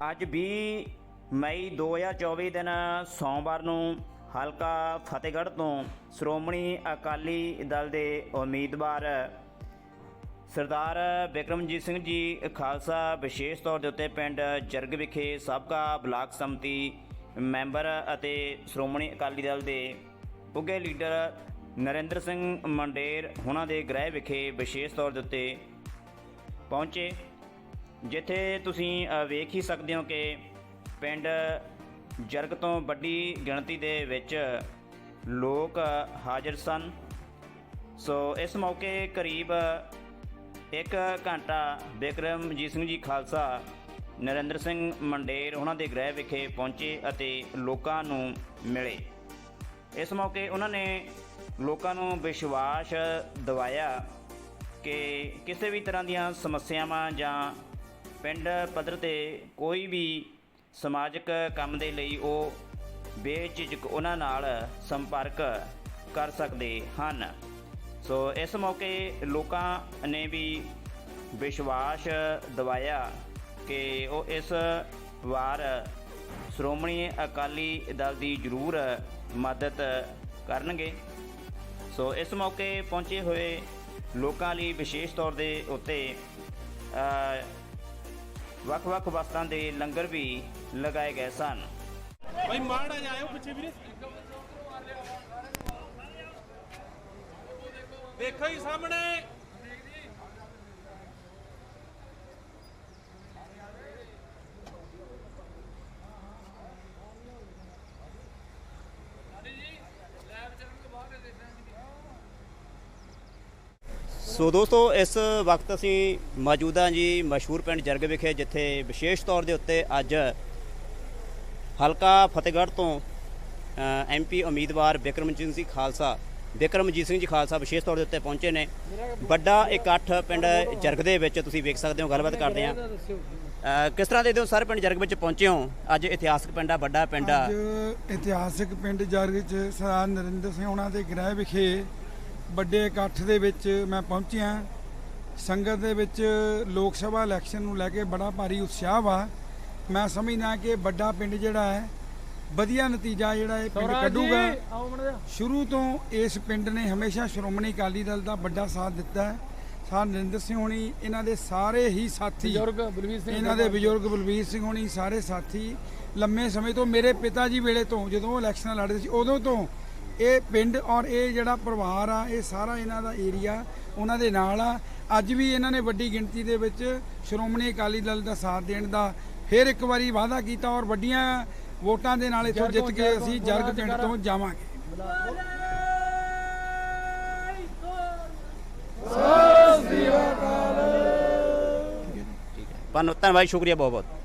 ਅੱਜ 20 ਮਈ 2024 ਦਿਨ ਸੋਮਵਾਰ ਨੂੰ ਹਲਕਾ ਫਤਿਹਗੜ੍ਹ ਤੋਂ ਸ਼੍ਰੋਮਣੀ ਅਕਾਲੀ ਦਲ ਦੇ ਉਮੀਦਵਾਰ ਸਰਦਾਰ ਬਿਕਰਮਜੀਤ ਸਿੰਘ ਜੀ ਖਾਲਸਾ ਵਿਸ਼ੇਸ਼ ਤੌਰ ਦੇ ਉੱਤੇ ਪਿੰਡ ਜਰਗ ਵਿਖੇ ਸਾਬਕਾ ਬਲਾਕ ਸੰਮਤੀ ਮੈਂਬਰ ਅਤੇ ਸ਼੍ਰੋਮਣੀ ਅਕਾਲੀ ਦਲ ਦੇ ਉੱਘੇ ਲੀਡਰ ਨਰਿੰਦਰ ਸਿੰਘ ਮੰਡੇਰ ਉਹਨਾਂ ਦੇ ਗ੍ਰਹਿ ਵਿਖੇ ਵਿਸ਼ੇਸ਼ ਤੌਰ ਦੇ ਉੱਤੇ ਪਹੁੰਚੇ। ਜਿੱਥੇ ਤੁਸੀਂ ਵੇਖ ਹੀ ਸਕਦੇ ਹੋ ਕਿ ਪਿੰਡ ਜਰਗ ਤੋਂ ਵੱਡੀ ਗਿਣਤੀ ਦੇ ਵਿੱਚ ਲੋਕ ਹਾਜ਼ਰ ਸਨ। ਸੋ ਇਸ ਮੌਕੇ ਕਰੀਬ 1 ਘੰਟਾ ਬਿਕਰਮਜੀਤ ਸਿੰਘ ਜੀ ਖਾਲਸਾ, ਨਰਿੰਦਰ ਸਿੰਘ ਮੰਡੇਰ ਉਹਨਾਂ ਦੇ ਗ੍ਰਹਿ ਵਿਖੇ ਪਹੁੰਚੇ ਅਤੇ ਲੋਕਾਂ ਨੂੰ ਮਿਲੇ। ਇਸ ਮੌਕੇ ਉਹਨਾਂ ਨੇ ਲੋਕਾਂ ਨੂੰ ਵਿਸ਼ਵਾਸ ਦਿਵਾਇਆ ਕਿ ਕਿਸੇ ਵੀ ਤਰ੍ਹਾਂ ਦੀਆਂ ਸਮੱਸਿਆਵਾਂ ਜਾਂ ਪਿੰਡ ਪੱਧਰ ਤੇ ਕੋਈ ਵੀ ਸਮਾਜਿਕ ਕੰਮ ਦੇ ਲਈ ਉਹ ਬੇਝਿਜਕ ਉਹਨਾਂ ਨਾਲ ਸੰਪਰਕ ਕਰ ਸਕਦੇ ਹਨ। ਸੋ ਇਸ ਮੌਕੇ ਲੋਕਾਂ ਨੇ ਵੀ ਵਿਸ਼ਵਾਸ ਦਿਵਾਇਆ ਕਿ ਉਹ ਇਸ ਵਾਰ ਸ਼੍ਰੋਮਣੀ ਅਕਾਲੀ ਦਲ ਦੀ ਜ਼ਰੂਰ ਮਦਦ ਕਰਨਗੇ। ਸੋ ਇਸ ਮੌਕੇ ਪਹੁੰਚੇ ਹੋਏ ਲੋਕਾਂ ਲਈ ਵਿਸ਼ੇਸ਼ ਤੌਰ ਦੇ ਉੱਤੇ ਵੱਖ-ਵੱਖ ਵਸਤਾਂ ਦੇ ਲੰਗਰ ਵੀ ਲਗਾਏ ਗਏ ਸਨ। ਭਾਈ ਮਾੜਾ ਜਾਇਓ ਪਿੱਛੇ ਵੀਰੇ। ਦੇਖੋ ਹੀ ਸਾਹਮਣੇ। ਸੋ ਦੋਸਤੋ, ਇਸ ਵਕਤ ਅਸੀਂ ਮੌਜੂਦਾ ਜੀ ਮਸ਼ਹੂਰ ਪਿੰਡ ਜਰਗ ਵਿਖੇ, ਜਿੱਥੇ ਵਿਸ਼ੇਸ਼ ਤੌਰ ਦੇ ਉੱਤੇ ਅੱਜ ਹਲਕਾ ਫਤਿਹਗੜ੍ਹ ਤੋਂ ਐਮਪੀ ਉਮੀਦਵਾਰ ਬਿਕਰਮਜੀਤ ਸਿੰਘ ਖਾਲਸਾ, ਬਿਕਰਮਜੀਤ ਸਿੰਘ ਜੀ ਖਾਲਸਾ ਵਿਸ਼ੇਸ਼ ਤੌਰ ਦੇ ਉੱਤੇ ਪਹੁੰਚੇ ਨੇ। ਵੱਡਾ ਇਕੱਠ ਪਿੰਡ ਜਰਗ ਦੇ ਵਿੱਚ ਤੁਸੀਂ ਵੇਖ ਸਕਦੇ ਹੋ, ਗੱਲਬਾਤ ਕਰਦੇ ਹਾਂ। ਕਿਸ ਤਰ੍ਹਾਂ ਦੇ ਦਿਓ ਸਰ ਪਿੰਡ ਜਰਗ ਵਿੱਚ ਪਹੁੰਚੇ ਹੋ? ਅੱਜ ਇਤਿਹਾਸਕ ਪਿੰਡ ਆ, ਵੱਡਾ ਪਿੰਡ ਆ। ਅੱਜ ਇਤਿਹਾਸਿਕ ਪਿੰਡ ਜਰਗ ਚ ਸਰਦਾਰ ਨਰਿੰਦਰ ਸਿੰਘ ਉਹਨਾਂ ਦੇ ਗ੍ਰਹਿ ਵਿਖੇ ਵੱਡੇ ਇਕੱਠ ਦੇ ਵਿੱਚ ਮੈਂ ਪਹੁੰਚਿਆ। ਸੰਗਤ ਦੇ ਵਿੱਚ ਲੋਕ ਸਭਾ ਇਲੈਕਸ਼ਨ ਨੂੰ ਲੈ ਕੇ ਬੜਾ ਭਾਰੀ ਉਤਸ਼ਾਹ ਵਾ। ਮੈਂ ਸਮਝਦਾ ਕਿ ਵੱਡਾ ਪਿੰਡ ਜਿਹੜਾ ਹੈ ਵਧੀਆ ਨਤੀਜਾ ਜਿਹੜਾ ਇਹ ਪਿੰਡ ਕੱਢੂਗਾ। ਸ਼ੁਰੂ ਤੋਂ ਇਸ ਪਿੰਡ ਨੇ ਹਮੇਸ਼ਾ ਸ਼੍ਰੋਮਣੀ ਅਕਾਲੀ ਦਲ ਦਾ ਵੱਡਾ ਸਾਥ ਦਿੱਤਾ ਹੈ। ਸਾਰ ਨਰਿੰਦਰ ਸਿੰਘ ਹੋਣੀ ਇਹਨਾਂ ਦੇ ਸਾਰੇ ਹੀ ਸਾਥੀ ਬਜ਼ੁਰਗ ਬਲਵੀਰ ਸਿੰਘ ਇਹਨਾਂ ਦੇ ਬਜ਼ੁਰਗ ਬਲਵੀਰ ਸਿੰਘ ਹੋਣੀ ਸਾਰੇ ਸਾਥੀ ਲੰਮੇ ਸਮੇਂ ਤੋਂ ਮੇਰੇ ਪਿਤਾ ਜੀ ਵੇਲੇ ਤੋਂ ਜਦੋਂ ਇਲੈਕਸ਼ਨ ਲੜਦੇ ਸੀ ਉਦੋਂ ਤੋਂ ਇਹ ਪਿੰਡ ਔਰ ਇਹ ਜਿਹੜਾ ਪਰਿਵਾਰ ਆ ਇਹ ਸਾਰਾ ਇਹਨਾਂ ਦਾ ਏਰੀਆ ਉਹਨਾਂ ਦੇ ਨਾਲ ਆ। ਅੱਜ ਵੀ ਇਹਨਾਂ ਨੇ ਵੱਡੀ ਗਿਣਤੀ ਦੇ ਵਿੱਚ ਸ਼੍ਰੋਮਣੀ ਅਕਾਲੀ ਦਲ ਦਾ ਸਾਥ ਦੇਣ ਦਾ ਫਿਰ ਇੱਕ ਵਾਰੀ ਵਾਅਦਾ ਕੀਤਾ ਔਰ ਵੱਡੀਆਂ ਵੋਟਾਂ ਦੇ ਨਾਲ ਇੱਥੋਂ ਜਿੱਤ ਕੇ ਅਸੀਂ ਜਰਗ ਪਿੰਡ ਤੋਂ ਜਾਵਾਂਗੇ। ਧੰਨਵਾਦ ਸ਼ੁਕਰੀਆ ਬਹੁਤ ਬਹੁਤ